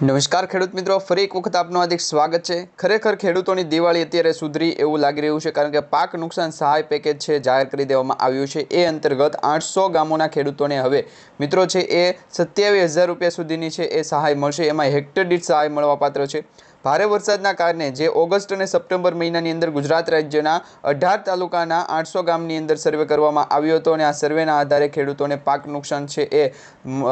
નમસ્કાર ખેડૂત મિત્રો, ફરી એક વખત આપનું હાર્દિક સ્વાગત છે. ખરેખર ખેડૂતોની દિવાળી અત્યારે સુધરી એવું લાગી રહ્યું છે કારણ કે પાક નુકસાન સહાય પેકેજ છે જાહેર કરી દેવામાં આવ્યું છે. એ અંતર્ગત આઠસો ગામોના ખેડૂતોને હવે મિત્રો છે એ સત્યાવીસ હજાર રૂપિયા સુધીની છે એ સહાય મળશે. એમાં હેક્ટર દીઠ સહાય મળવાપાત્ર છે. ભારે વરસાદના કારણે જે ઓગસ્ટ અને સપ્ટેમ્બર મહિનાની અંદર ગુજરાત રાજ્યના અઢાર તાલુકાના આઠસો ગામની અંદર સર્વે કરવામાં આવ્યો હતો અને આ સર્વેના આધારે ખેડૂતોને પાક નુકસાન છે એ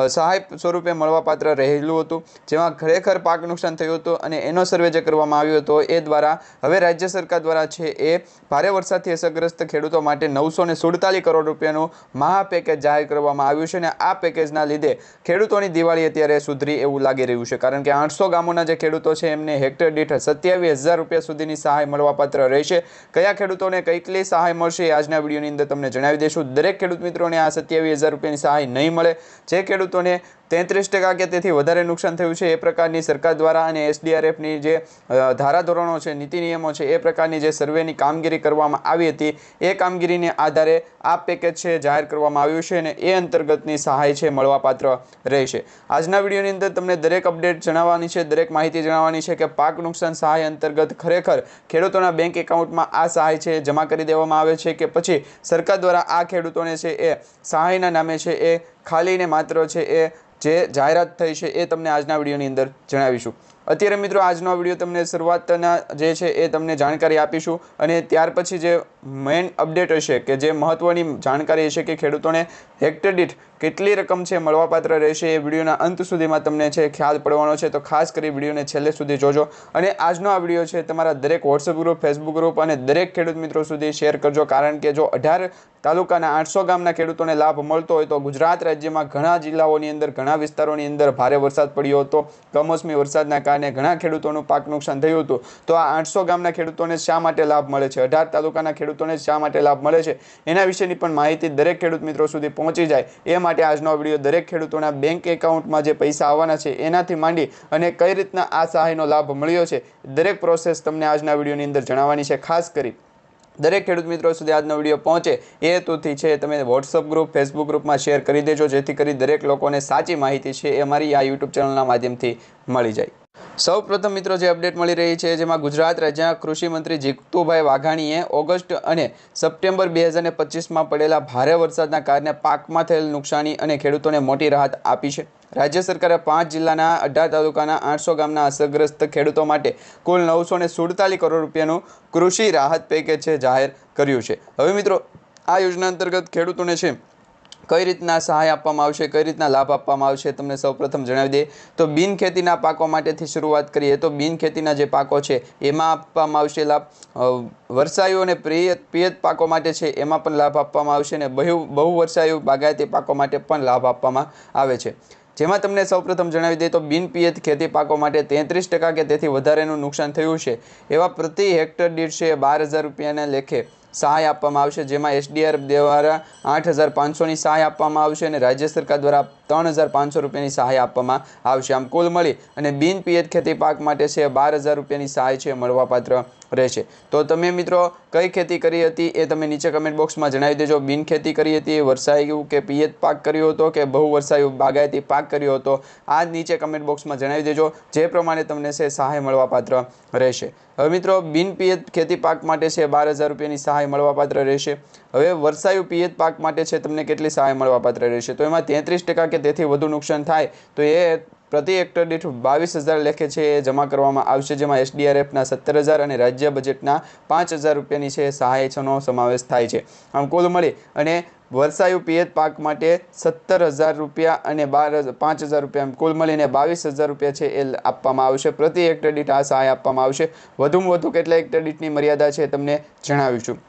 સહાય સ્વરૂપે મળવાપાત્ર રહેલું હતું, જેમાં ખરેખર પાક નુકસાન થયું હતું અને એનો સર્વે જે કરવામાં આવ્યો હતો એ દ્વારા હવે રાજ્ય સરકાર દ્વારા છે એ ભારે વરસાદથી અસરગ્રસ્ત ખેડૂતો માટે નવસો ને સુડતાલીસ કરોડ રૂપિયાનું મહા પેકેજ જાહેર કરવામાં આવ્યું છે અને આ પેકેજના લીધે ખેડૂતોની દિવાળી અત્યારે સુધરી એવું લાગી રહ્યું છે. કારણ કે આઠસો ગામોના જે ખેડૂતો છે એમને હેક્ટર દીઠ સત્યાવીસ હજાર રૂપિયા સુધીની સહાય મળવાપાત્ર રહેશે. કયા ખેડૂતોને કેટલી સહાય મળશે આજના વિડીયોની અંદર તમને જણાવી દઈશું. દરેક ખેડૂત મિત્રોને આ સત્યાવીસ હજાર રૂપિયાની સહાય નહીં મળે. જે ખેડૂતોને તેત્રીસ ટકા કે તેથી વધારે નુકસાન થયું છે, એ પ્રકારની સરકાર દ્વારા અને એસડીઆરએફની જે ધારાધોરણો છે, નીતિ નિયમો છે, એ પ્રકારની જે સર્વેની કામગીરી કરવામાં આવી હતી, એ કામગીરીને આધારે આ પેકેજ છે, જાહેર કરવામાં આવ્યું છે અને એ અંતર્ગતની સહાય છે, મળવાપાત્ર રહેશે. આજના વિડીયોની અંદર તમને દરેક અપડેટ જણાવવાની છે, દરેક માહિતી જણાવવાની છે કે પાક નુકસાન સહાય અંતર્ગત ખરેખર ખેડૂતોના બેંક એકાઉન્ટમાં આ સહાય છે, જમા કરી દેવામાં આવે છે કે પછી સરકાર દ્વારા આ ખેડૂતોને છે, એ સહાયના નામે છે, એ ખાલી ને માત્ર છે એ જે જાહેરાત થઈ છે એ તમને આજના વિડીયોની અંદર જણાવીશું. અત્યારે મિત્રો આજનો આ વીડિયો તમને શરૂઆતના જે છે એ તમને જાણકારી આપીશું અને ત્યાર પછી જે મેઇન અપડેટ હશે કે જે મહત્ત્વની જાણકારી હશે કે ખેડૂતોને હેક્ટર દીઠ કેટલી રકમ છે મળવાપાત્ર રહેશે એ વિડીયોના અંત સુધીમાં તમને છે ખ્યાલ પડવાનો છે. તો ખાસ કરી વિડીયોને છેલ્લે સુધી જોજો અને આજનો આ વીડિયો છે તમારા દરેક વોટ્સઅપ ગ્રુપ ફેસબુક ગ્રુપ અને દરેક ખેડૂત મિત્રો સુધી શેર કરજો. કારણ કે જો અઢાર તાલુકાના આઠસો ગામના ખેડૂતોને લાભ મળતો હોય તો ગુજરાત રાજ્યમાં ઘણા જિલ્લાઓની અંદર, ઘણા વિસ્તારોની અંદર ભારે વરસાદ પડ્યો હતો. કમોસમી વરસાદના કારણે ઘણા ખેડૂતોનું પાક નુકસાન થયું હતું. તો આ આઠસો ગામના ખેડૂતોને શા માટે લાભ મળે છે? અઢાર તાલુકાના ખેડૂતોને શા માટે લાભ મળે છે? એના વિશેની પણ માહિતી દરેક ખેડૂત મિત્રો સુધી પહોંચી જાય. એ માટે આજનો વીડિયો દરેક ખેડૂતોના બેંક એકાઉન્ટમાં જે પૈસા આવવાના છે, એનાથી માંડી અને કઈ રીતના આ સહાયનો લાભ મળ્યો છે, દરેક પ્રોસેસ તમને આજના વિડીયોની અંદર જણાવવાની છે, ખાસ કરી. દરેક ખેડૂત મિત્રો સુધી આજનો વીડિયો પહોંચે એ હેતુથી છે, તમે વોટ્સઅપ ગ્રુપ ફેસબુક ગ્રુપમાં શેર કરી દેજો, જેથી કરી દરેક લોકોને સાચી માહિતી છે એ અમારી આ યુટ્યુબ ચેનલના માધ્યમથી મળી જાય. સૌ પ્રથમ મિત્રો જે અપડેટ મળી રહી છે, જેમાં ગુજરાત રાજ્યના કૃષિમંત્રી જીતુભાઈ વાઘાણીએ ઓગસ્ટ અને સપ્ટેમ્બર બે હજાર પચીસમાં પડેલા ભારે વરસાદના કારણે પાકમાં થયેલ નુકસાની અને ખેડૂતોને મોટી રાહત આપી છે. રાજ્ય સરકારે પાંચ જિલ્લાના અઢાર તાલુકાના આઠસો ગામના અસરગ્રસ્ત ખેડૂતો માટે કુલ નવસો ને સુડતાલીસ કરોડ રૂપિયાનું કૃષિ રાહત પેકેજ છે, જાહેર કર્યું છે. હવે મિત્રો, આ યોજના અંતર્ગત ખેડૂતોને છે કઈ રીતના સહાય આપવામાં આવશે, કઈ રીતના લાભ આપવામાં આવશે તમને સૌપ્રથમ જણાવી દઈએ તો બિન ખેતીના પાકો માટેથી શરૂઆત કરીએ તો બિન ખેતીના જે પાકો છે, એમાં આપવામાં આવશે લાભ. વરસાયુ અને પ્રિયત પિયત પાકો માટે છે, એમાં પણ લાભ આપવામાં આવશે અને બહુ બહુ વરસાયુ બાગાયતી પાકો માટે પણ લાભ આપવામાં આવે છે. જેમાં તમને સૌપ્રથમ જણાવી દઈએ તો બિનપિયત ખેતી પાકો માટે તેત્રીસ ટકા કે તેથી વધારેનું નુકસાન થયું છે. એવા પ્રતિ હેક્ટર દીઠ છે બાર હજાર રૂપિયાના લેખે સહાય આપવામાં આવશે, જેમાં એસડીઆરએફ દ્વારા આઠ હજાર પાંચસોની સહાય આપવામાં આવશે અને રાજ્ય સરકાર દ્વારા ત્રણ હજાર પાંચસો રૂપિયાની સહાય આપવામાં આવશે. આમ કુલ મળી અને બિન પિયત ખેતી પાક માટે છે બાર હજાર રૂપિયાની સહાય છે મળવાપાત્ર રહેશે. તો તમે મિત્રો, કઈ ખેતી કરી હતી એ તમે નીચે કમેન્ટ બોક્સમાં જણાવી દેજો. બિન ખેતી કરી હતી, વરસાયું કે પિયત પાક કર્યો હતો કે બહુ વરસાયું બાગાયતી પાક કર્યો હતો, આ નીચે કમેન્ટ બોક્સમાં જણાવી દેજો. જે પ્રમાણે તમને છે, સહાય મળવાપાત્ર રહેશે. હવે મિત્રો, બિન પિયત ખેતી પાક માટે છે, બાર હજાર રૂપિયાની સહાય મળવાપાત્ર રહેશે. હવે વરસાયું પિયત પાક માટે છે, તમને કેટલી સહાય મળવાપાત્ર રહેશે? તો એમાં તેત્રીસ ટકા કે તેથી વધુ નુકસાન થાય, તો એ પ્રતિ હેક્ટર દીઠ બાવીસ હજાર લેખે છે, એ જમા કરવામાં આવશે, જેમાં એસડીઆરએફના સત્તર હજાર અને રાજ્ય બજેટના પાંચ હજાર રૂપિયાની છે, સહાય છનો સમાવેશ થાય છે. આમ કુલ મળી અને વર્ષાયુ પિયત પાક માટે સત્તર હજાર રૂપિયા અને બાર પાંચ હજાર રૂપિયા કુલ મળીને બાવીસ હજાર રૂપિયા છે, એ આપવામાં આવશે. પ્રતિ હેક્ટર દીઠ આ સહાય આપવામાં આવશે. વધુમાં વધુ કેટલા હેક્ટર દીઠની મર્યાદા છે, તમને જણાવીશું.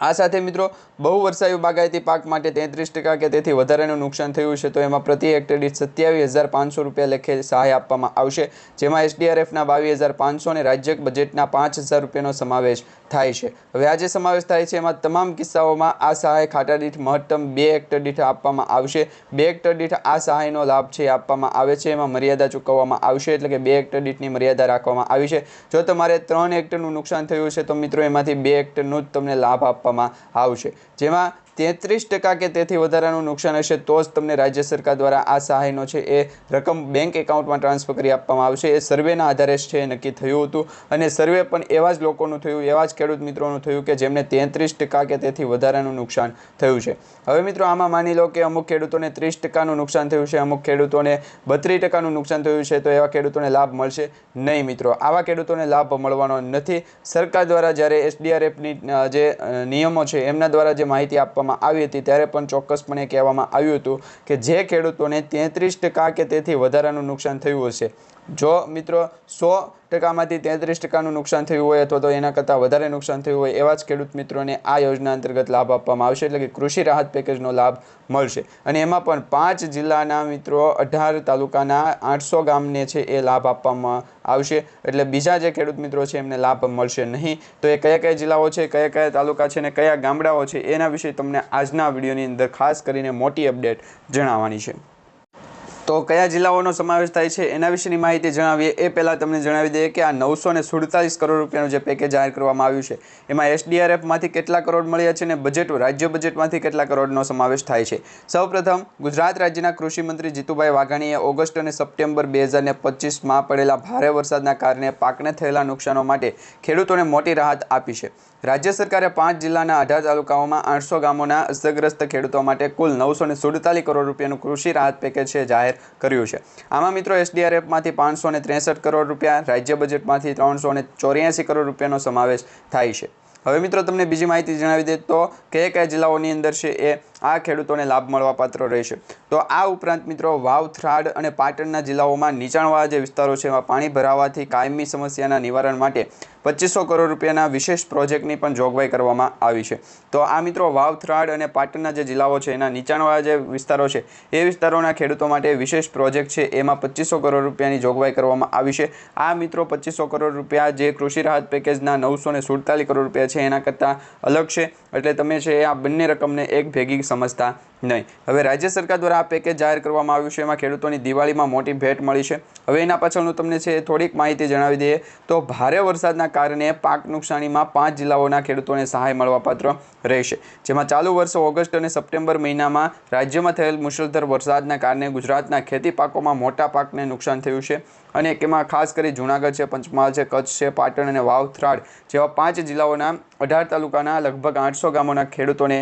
આ સાથે મિત્રો, બહુ વર્ષાયુ બાગાયતી પાક માટે તેત્રીસ ટકા કે તેથી વધારેનું નુકસાન થયું છે, તો એમાં પ્રતિ હેક્ટર દીઠ સત્યાવીસ હજાર પાંચસો રૂપિયા લેખે સહાય આપવામાં આવશે. જેમાં એસડીઆરએફના બાવીસ હજાર પાંચસો અને રાજ્ય બજેટના પાંચ હજાર રૂપિયાનો સમાવેશ થાય છે. હવે આ સમાવેશ થાય છે, એમાં તમામ કિસ્સાઓમાં આ સહાય ખાટા દીઠ મહત્તમ બે હેક્ટર દીઠ આપવામાં આવશે. બે હેક્ટર દીઠ આ સહાયનો લાભ છે આપવામાં આવે છે. એમાં મર્યાદા ચૂકવવામાં આવશે એટલે કે બે હેક્ટર દીઠની મર્યાદા રાખવામાં આવી છે. જો તમારે ત્રણ હેક્ટરનું નુકસાન થયું છે, તો મિત્રો એમાંથી બે હેક્ટરનું જ તમને લાભ આપવામાં આવશે. જેમાં તેત્રીસ ટકા કે તેથી વધારાનું નુકસાન હશે તો જ તમને રાજ્ય સરકાર દ્વારા આ સહાયનો છે એ રકમ બેંક એકાઉન્ટમાં ટ્રાન્સફર કરી આપવામાં આવશે. એ સર્વેના આધારે છે નક્કી થયું હતું. અને સર્વે પણ એવા જ લોકોનું થયું, એવા જ ખેડૂત મિત્રોનું થયું કે જેમને તેત્રીસ ટકા કે તેથી વધારાનું નુકસાન થયું છે. હવે મિત્રો આમાં માની લો કે અમુક ખેડૂતોને ત્રીસ ટકાનું નુકસાન થયું છે, અમુક ખેડૂતોને બત્રીસ ટકાનું નુકસાન થયું છે, તો એવા ખેડૂતોને લાભ મળશે નહીં મિત્રો. આવા ખેડૂતોને લાભ મળવાનો નથી. સરકાર દ્વારા જ્યારે એસડીઆરએફની જે નિયમો છે, એમના દ્વારા જે માહિતી આપવામાં આવી હતી, ત્યારે પણ ચોક્કસપણે કહેવામાં આવ્યું હતું કે જે ખેડૂતોને તેત્રીસ ટકા કે તેથી વધારાનું નુકસાન થયું હશે. જો મિત્રો સો ટકામાંથી તેત્રીસ ટકાનું નુકસાન થયું હોય અથવા તો એના કરતાં વધારે નુકસાન થયું હોય એવા જ ખેડૂત મિત્રોને આ યોજના અંતર્ગત લાભ આપવામાં આવશે, એટલે કે કૃષિ રાહત પેકેજનો લાભ મળશે. અને એમાં પણ પાંચ જિલ્લાના મિત્રો અઢાર તાલુકાના આઠસો ગામને છે એ લાભ આપવામાં આવશે. એટલે બીજા જે ખેડૂત મિત્રો છે એમને લાભ મળશે નહીં. તો એ કયા કયા જિલ્લાઓ છે, કયા કયા તાલુકા છે અને કયા ગામડાઓ છે એના વિશે તમને આજના વિડીયોની અંદર ખાસ કરીને મોટી અપડેટ જણાવવાની છે. તો કયા જિલ્લાઓનો સમાવેશ થાય છે એના વિશેની માહિતી જણાવીએ. એ પહેલાં તમને જણાવી દઈએ કે આ નવસો ને સુડતાલીસ કરોડ રૂપિયાનું જે પેકેજ જાહેર કરવામાં આવ્યું છે, એમાં એસડીઆરએફમાંથી કેટલા કરોડ મળ્યા છે અને બજેટ રાજ્ય બજેટમાંથી કેટલા કરોડનો સમાવેશ થાય છે. સૌપ્રથમ, ગુજરાત રાજ્યના કૃષિમંત્રી જીતુભાઈ વાઘાણીએ ઓગસ્ટ અને સપ્ટેમ્બર બે હજાર પચીસમાં પડેલા ભારે વરસાદના કારણે પાકને થયેલા નુકસાનો માટે ખેડૂતોને મોટી રાહત આપી છે. રાજ્ય સરકારે પાંચ જિલ્લાના અઢાર તાલુકાઓમાં આઠસો ગામોના અસરગ્રસ્ત ખેડૂતો માટે કુલ નવસો ને સુડતાલીસ કરોડ રૂપિયાનું કૃષિ રાહત પેકેજ જાહેર કર્યું છે. આમાં મિત્રો એસડીઆરએફમાંથી પાંચસો ને ત્રેસઠ કરોડ રૂપિયા, રાજ્ય બજેટમાંથી ત્રણસો ને ચોર્યાસી કરોડ રૂપિયાનો સમાવેશ થાય છે. હવે મિત્રો તમને બીજી માહિતી જણાવી દે તો કયા કયા જિલ્લાઓની અંદર છે એ આ ખેડૂતોને લાભ મળવા પાત્ર રહેશે? તો આ ઉપરાંત મિત્રો વાવ થરાદ અને પાટણના જિલ્લાઓમાં નીચાણવાળા જે વિસ્તારો છે, એમાં પાણી ભરાવાથી કાયમી સમસ્યાના નિવારણ માટે પચીસો કરોડ રૂપિયાના વિશેષ પ્રોજેક્ટની પણ જોગવાઈ કરવામાં આવી છે. તો આ મિત્રો વાવ થરાદ અને પાટણના જે જિલ્લાઓ છે, એના નીચાણવાળા જે વિસ્તારો છે, એ વિસ્તારોના ખેડૂતો માટે વિશેષ પ્રોજેક્ટ છે, એમાં પચીસો કરોડ રૂપિયાની જોગવાઈ કરવામાં આવી છે. આ મિત્રો પચીસો કરોડ રૂપિયા જે કૃષિ રાહત પેકેજના નવસો ને સુડતાલીસ કરોડ રૂપિયા છે, એના કરતાં અલગ છે. એટલે તમે છે, આ બંને રકમને એક ભેગી સમજતા નહીં. હવે રાજ્ય સરકાર દ્વારા આ પેકેજ જાહેર કરવામાં આવ્યું છે. એમાં ખેડૂતોની દિવાળીમાં મોટી ભેટ મળી છે. હવે એના પાછળનું તમને છે થોડીક માહિતી જણાવી દઈએ. તો ભારે વરસાદના કારણે પાક નુકસાનીમાં પાંચ જિલ્લાઓના ખેડૂતોને સહાય મળવાપાત્ર રહેશે. જેમાં ચાલુ વર્ષે ઓગસ્ટ અને સપ્ટેમ્બર મહિનામાં રાજ્યમાં થયેલ મુશળધાર વરસાદના કારણે ગુજરાતના ખેતી પાકોમાં મોટા પાકને નુકસાન થયું છે. અને એમાં ખાસ કરી જૂનાગઢ છે, પંચમહાલ છે, કચ્છ છે, પાટણ અને વાવ થરાદ જેવા પાંચ જિલ્લાઓના અઢાર તાલુકાના લગભગ આઠસો ગામોના ખેડૂતોને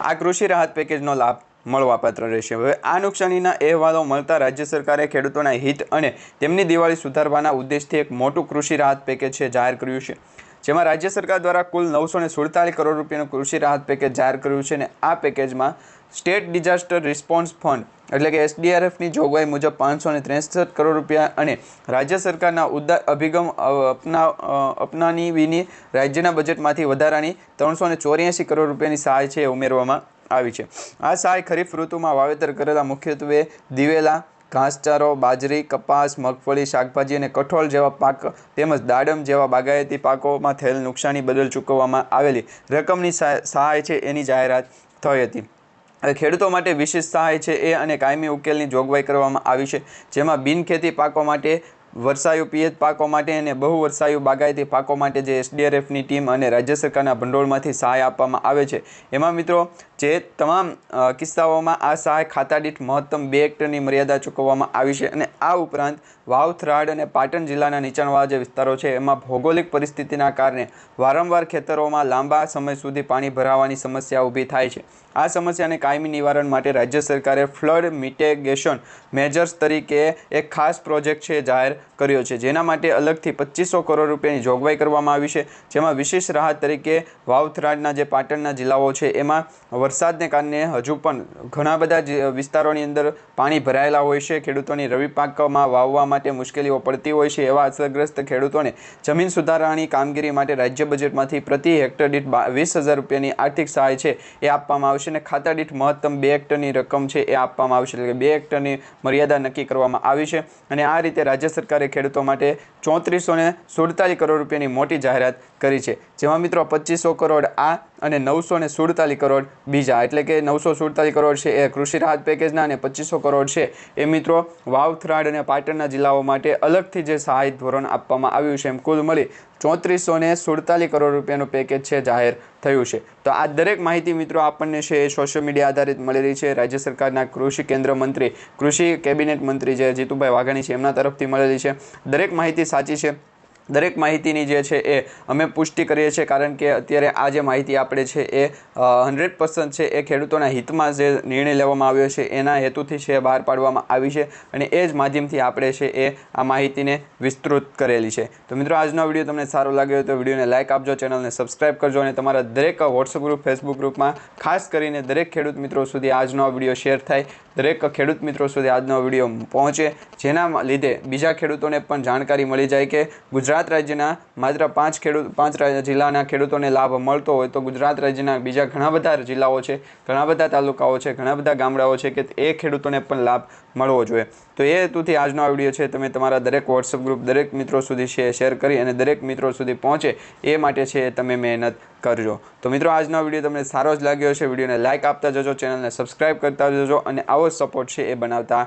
આ કૃષિ રાહત પેકેજનો લાભ મળવાપાત્ર રહેશે. હવે આ નુકસાનીના અહેવાલો મળતા રાજ્ય સરકારે ખેડૂતોના હિત અને તેમની દિવાળી સુધારવાના ઉદ્દેશથી એક મોટું કૃષિ રાહત પેકેજ છે, જાહેર કર્યું છે. જેમાં રાજ્ય સરકાર દ્વારા કુલ નવસો ને સુડતાલીસ કરોડ રૂપિયાનું કૃષિ રાહત પેકેજ જાહેર કર્યું છે અને આ પેકેજમાં સ્ટેટ ડિઝાસ્ટર રિસ્પોન્સ ફંડ એટલે કે એસડીઆરએફની જોગવાઈ મુજબ પાંચસો ને ત્રેસઠ કરોડ રૂપિયા અને રાજ્ય સરકારના ઉદાર અભિગમ અપના અપનાવીની રાજ્યના બજેટમાંથી વધારાની ત્રણસો ને ચોર્યાસી કરોડ રૂપિયાની સહાય છે ઉમેરવામાં આવી છે. આ સહાય ખરીફ ઋતુમાં વાવેતર કરેલા મુખ્યત્વે દિવેલા, ઘાસચારો, બાજરી, કપાસ, મગફળી, શાકભાજી અને કઠોળ જેવા પાક તેમજ દાડમ જેવા બાગાયતી પાકોમાં થયેલ નુકસાની બદલ ચૂકવવામાં આવેલી રકમની સહાય છે એની જાહેરાત થઈ હતી. ખેડૂતો માટે વિશેષ સહાય છે એ અને કાયમી ઉકેલની જોગવાઈ કરવામાં આવી છે, જેમાં બિનખેતી પાકો માટે વર્ષાયુ પિયત પાકો માટે અને બહુ વર્ષાયુ બાગાયતી પાકો માટે જે એસડીઆરએફની ટીમ અને રાજ્ય સરકારના ભંડોળમાંથી સહાય આપવામાં આવે છે. એમાં મિત્રો, જે તમામ કિસ્સાઓમાં આ સહાય ખાતા દીઠ મહત્તમ બે હેક્ટરની મર્યાદા ચૂકવવામાં આવી છે અને આ ઉપરાંત વાવ થરાદ અને પાટણ જિલ્લાના નીચાણવાળા જે વિસ્તારો છે, એમાં ભૌગોલિક પરિસ્થિતિના કારણે વારંવાર ખેતરોમાં લાંબા સમય સુધી પાણી ભરાવાની સમસ્યા ઊભી થાય છે. આ સમસ્યાને કાયમી નિવારણ માટે રાજ્ય સરકારે ફ્લડ મિટેગેશન મેજર્સ તરીકે એક ખાસ પ્રોજેક્ટ છે જાહેર કર્યો છે. જેના માટે અલગથી પચીસો કરોડ રૂપિયાની જોગવાઈ કરવામાં આવી છે. જેમાં વિશેષ રાહત તરીકે વાવથરાડના જે પાટણના જિલ્લાઓ છે, એમાં વરસાદને કારણે હજુ પણ ઘણા બધા વિસ્તારોની અંદર પાણી ભરાયેલા હોય છે. ખેડૂતોની રવિ પાકમાં વાવવા માટે મુશ્કેલીઓ પડતી હોય છે એવા અસરગ્રસ્ત ખેડૂતોને જમીન સુધારાની કામગીરી માટે રાજ્ય બજેટમાંથી પ્રતિ હેક્ટર દીઠ વીસ હજાર રૂપિયાની આર્થિક સહાય છે એ આપવામાં આવશે. અને ખાતા દીઠ મહત્તમ બે હેક્ટરની રકમ છે એ આપવામાં આવશે એટલે કે બે હેક્ટરની મર્યાદા નક્કી કરવામાં આવી છે. અને આ રીતે રાજ્ય સરકારે ખેડૂતો માટે ચોત્રીસો ને સુડતાલીસ કરોડ રૂપિયાની મોટી જાહેરાત કરી છે. જેમાં મિત્રો પચીસો કરોડ આ અને નવસો ને સુડતાલીસ કરોડ બીજા. એટલે કે નવસો સુડતાલીસ કરોડ છે એ કૃષિ રાહત પેકેજના અને પચીસો કરોડ છે એ મિત્રો વાવથરાડ અને પાટણના જિલ્લાઓ માટે અલગથી જે સહાય ધોરણ આપવામાં આવ્યું છે એમ કુલ મળી ચોત્રીસો ને સુડતાલીસ કરોડ રૂપિયાનું પેકેજ છે, જાહેર થયું છે. તો આ દરેક માહિતી મિત્રો આપણને છે એ સોશિયલ મીડિયા આધારિત મળી રહી છે. રાજ્ય સરકારના કૃષિ કેન્દ્ર મંત્રી, કૃષિ કેબિનેટ મંત્રી જે જીતુભાઈ વાઘાણી છે, એમના તરફથી મળેલી છે. દરેક માહિતી સાચી છે. દરેક માહિતીની જે છે એ અમે પુષ્ટિ કરીએ છીએ, કારણ કે અત્યારે આ જે માહિતી આપણે છે એ હંડ્રેડ પર્સન્ટ છે એ ખેડૂતોના હિતમાં જે નિર્ણય લેવામાં આવ્યો છે એના હેતુથી છે બહાર પાડવામાં આવી છે અને એ જ માધ્યમથી આપણે છે એ આ માહિતીને વિસ્તૃત કરેલી છે. તો મિત્રો, આજનો વીડિયો તમને સારો લાગ્યો તો વિડીયોને લાઇક આપજો, ચેનલને સબસ્ક્રાઇબ કરજો અને તમારા દરેક વોટ્સઅપ ગ્રુપ, ફેસબુક ગ્રુપમાં ખાસ કરીને દરેક ખેડૂત મિત્રો સુધી આજનો વીડિયો શેર થાય, દરેક ખેડૂત મિત્રો સુધી આજનો વીડિયો પહોંચે, જેના લીધે બીજા ખેડૂતોને પણ જાણકારી મળી જાય કે ગુજરાત રાજ્યના માત્ર પાંચ ખેડૂત, પાંચ જિલ્લાના ખેડૂતોને લાભ મળતો હોય તો ગુજરાત રાજ્યના બીજા ઘણા બધા જિલ્લાઓ છે, ઘણા બધા તાલુકાઓ છે, ઘણા બધા ગામડાઓ છે કે એ ખેડૂતોને પણ લાભ મળવો જોઈએ. તો એ હેતુથી આજનો આ વીડિયો છે. તમે તમારા દરેક વોટ્સઅપ ગ્રુપ દરેક મિત્રો સુધી શેર કરી અને દરેક મિત્રો સુધી પહોંચે એ માટે છે તમે મહેનત કરજો. તો મિત્રો, આજનો વીડિયો તમને સારો જ લાગ્યો છે વિડીયોને લાઇક આપતા જજો, ચેનલને સબસ્ક્રાઇબ કરતા જજો અને આવો સપોર્ટ છે એ બનાવતા